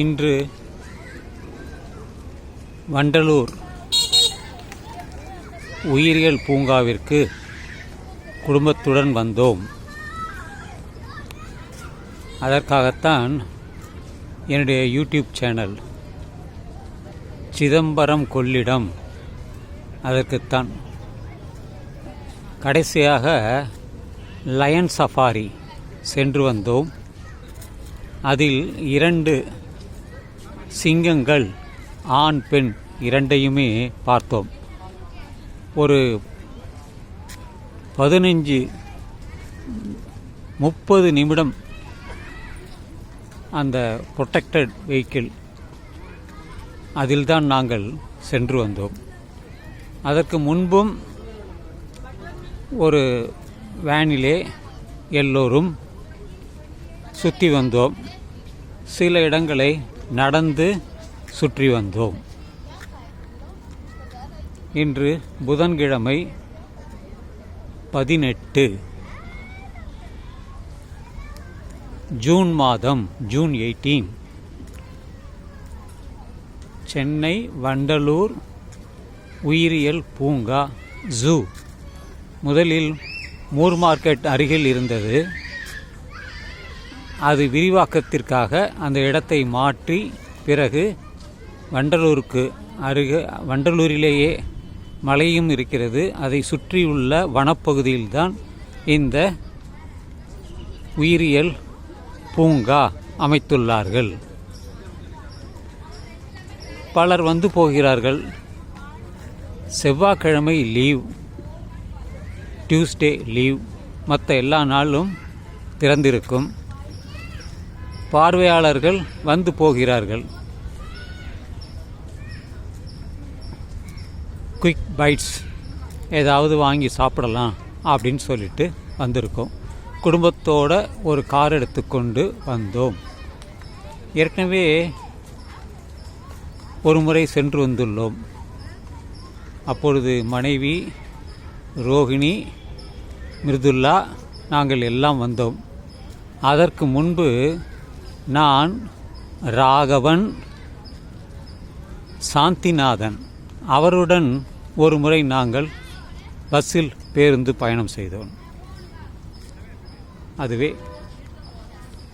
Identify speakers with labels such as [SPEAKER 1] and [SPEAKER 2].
[SPEAKER 1] இன்று வண்டலூர் உயிரியல் பூங்காவிற்கு குடும்பத்துடன் வந்தோம். அதற்காகத்தான் என்னுடைய யூடியூப் சேனல் சிதம்பரம் கொள்ளிடம் அதற்குத்தான். கடைசியாக லயன் சஃபாரி சென்று வந்தோம். அதில் இரண்டு சிங்கங்கள் ஆண் பெண் இரண்டையுமே பார்த்தோம். ஒரு பதினஞ்சு முப்பது நிமிடம் அந்த ப்ரொடெக்டட் வெஹிக்கிள் அதில்தான் நாங்கள் சென்று வந்தோம். அதற்கு முன்பும் ஒரு வேனிலே எல்லோரும் சுற்றி வந்தோம். சில இடங்களை நடந்து சுற்றி வந்தோம். இன்று புதன்கிழமை பதினெட்டு. ஜூன் மாதம் ஜூன் எயிட்டீன். சென்னை வண்டலூர் உயிரியல் பூங்கா ஜூ. முதலில் மூர் மார்க்கெட் அருகில் இருந்தது. அது விரிவாக்கத்திற்காக அந்த இடத்தை மாற்றி பிறகு வண்டலூருக்கு அருகே வண்டலூரிலேயே மலையும் இருக்கிறது. அதை சுற்றியுள்ள வனப்பகுதியில்தான் இந்த உயிரியல் பூங்கா அமைத்துள்ளார்கள். பலர் வந்து போகிறார்கள். செவ்வாய்க்கிழமை லீவ் டியூஸ்டே லீவ் மற்ற எல்லா நாளும் திறந்திருக்கும். பார்வையாளர்கள் வந்து போகிறார்கள். குயிக் பைட்ஸ் ஏதாவது வாங்கி சாப்பிடலாம் அப்படின்னு சொல்லிட்டு வந்திருக்கோம். குடும்பத்தோட ஒரு கார் எடுத்துக்கொண்டு வந்தோம். ஏற்கனவே ஒரு முறை சென்று வந்துள்ளோம். அப்பொழுது மனைவி ரோகிணி மிருதுல்லா நாங்கள் எல்லாம் வந்தோம். அதற்கு முன்பு நான் ராகவன் சாந்திநாதன். அவருடன் ஒரு முறை நாங்கள் பஸ்ஸில் பேருந்து பயணம் செய்தோம். அதுவே